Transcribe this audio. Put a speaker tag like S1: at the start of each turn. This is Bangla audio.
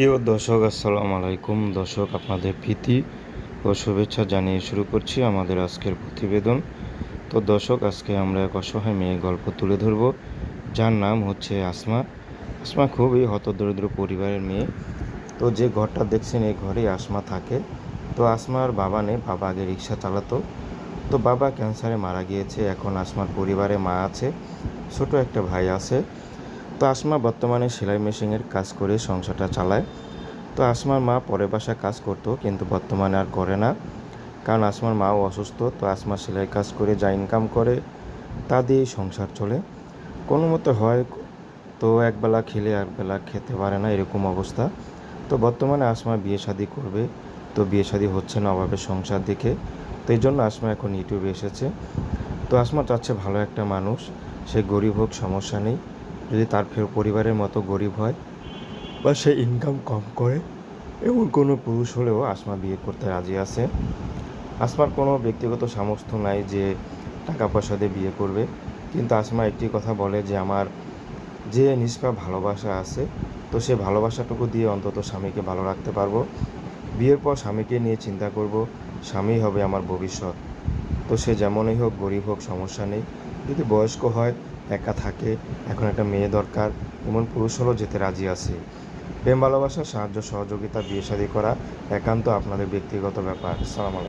S1: প্রিয় দর্শক, আসসালামু আলাইকুম। দর্শক, আপনাদের প্রীতি ও শুভেচ্ছা জানিয়ে শুরু করছি আমাদের আজকের প্রতিবেদন। তো দর্শক, আজকে আমরা এক অসহায় মেয়ে গল্প তুলে ধরব। যার নাম হচ্ছে আসমা। আসমা খুবই হতদরিদ্র পরিবারের মেয়ে। তো যে ঘরটা দেখছেন, এই ঘরেই আসমা থাকে। তো আসমার বাবা নেই, বাবা আগে রিক্সা চালাতো। তো বাবা ক্যান্সারে মারা গিয়েছে। এখন আসমার পরিবারে মা আছে, ছোট একটা ভাই আছে। তো আসমা বর্তমানে সেলাই মেশিনের কাজ করে সংসারটা চালায়। তো আসমার মা পরের বাসায় কাজ করতো, কিন্তু বর্তমানে আর করে না। কারণ আসমার মাও অসুস্থ, তো আসমা সেলাই কাজ করে যা ইনকাম করে তা দিয়েই সংসার চলে। কোনো মতো হয় তো একবেলা খেলে একবেলা খেতে পারে না, এরকম অবস্থা। তো বর্তমানে আসমা বিয়ে শাদি করবে, তো বিয়ে শাদি হচ্ছে না অভাবে সংসার দেখে। তো এই জন্য আসমা এখন ইউটিউবে এসেছে। তো আসমা চাচ্ছে ভালো একটা মানুষ, সে গরিব হোক, সমস্যা নেই। যদি তার পরিবারের মতো গরিব হয় বা সে ইনকাম কম করে এমন কোনো পুরুষ হলেও আসমা বিয়ে করতে রাজি আছে, আসমার কোনো ব্যক্তিগত সামর্থ্য নাই যে টাকা পয়সা দিয়ে বিয়ে করবে। কিন্তু আসমা একটি কথা বলে যে আমার যে নিষ্পাপ ভালোবাসা আছে, তো সে ভালোবাসাটুকু দিয়ে অন্তত স্বামীকে ভালো রাখতে পারব। বিয়ের পর স্বামীকে নিয়ে চিন্তা করব স্বামী হবে আমার ভবিষ্যৎ। তো সে যেমনই হোক গরিব হোক, সমস্যা নেই। যদি বয়স্ক হয়, একা থাকে, এখন একটা মেয়ে দরকার, এমন পুরুষ হলেও যেতে রাজি আছে। প্রেম, ভালোবাসা, সাহায্য, সহযোগিতা, বিয়ে শাদী করা একান্ত আপনাদের ব্যক্তিগত ব্যাপার। সালাম